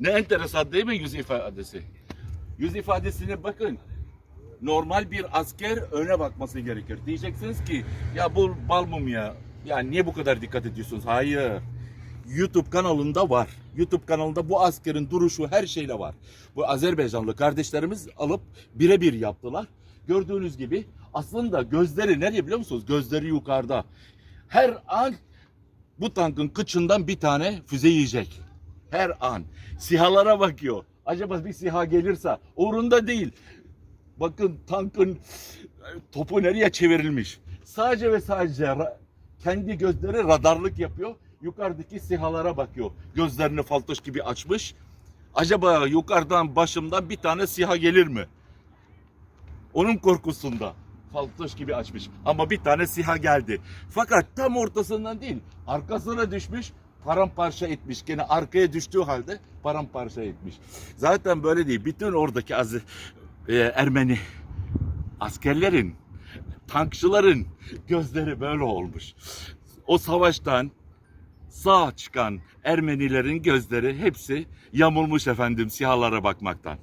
Ne enteresan değil mi yüz ifadesi? Yüz ifadesine bakın. Normal bir asker öne bakması gerekir. Diyeceksiniz ki ya bu bal mum ya. Ya niye bu kadar dikkat ediyorsunuz? Hayır. YouTube kanalında var. YouTube kanalında bu askerin duruşu her şeyle var. Bu Azerbaycanlı kardeşlerimiz alıp birebir yaptılar. Gördüğünüz gibi aslında gözleri nereye biliyor musunuz? Gözleri yukarıda. Her an bu tankın kıçından bir tane füze yiyecek. Her an. Sihalara bakıyor. Acaba bir siha gelirse uğrunda değil. Bakın tankın topu nereye çevrilmiş. Sadece ve sadece kendi gözleri radarlık yapıyor. Yukarıdaki sihalara bakıyor. Gözlerini faltoş gibi açmış. Acaba yukarıdan başımdan bir tane siha gelir mi? Onun korkusunda. Faltoş gibi açmış. Ama bir tane siha geldi. Fakat tam ortasından değil. Arkasına düşmüş. Paramparça etmiş. Gene arkaya düştüğü halde paramparça etmiş. Zaten böyle değil. Bütün oradaki az, e, Ermeni askerlerin, tankçıların gözleri böyle olmuş. O savaştan sağ çıkan Ermenilerin gözleri hepsi yamulmuş efendim sihalara bakmaktan.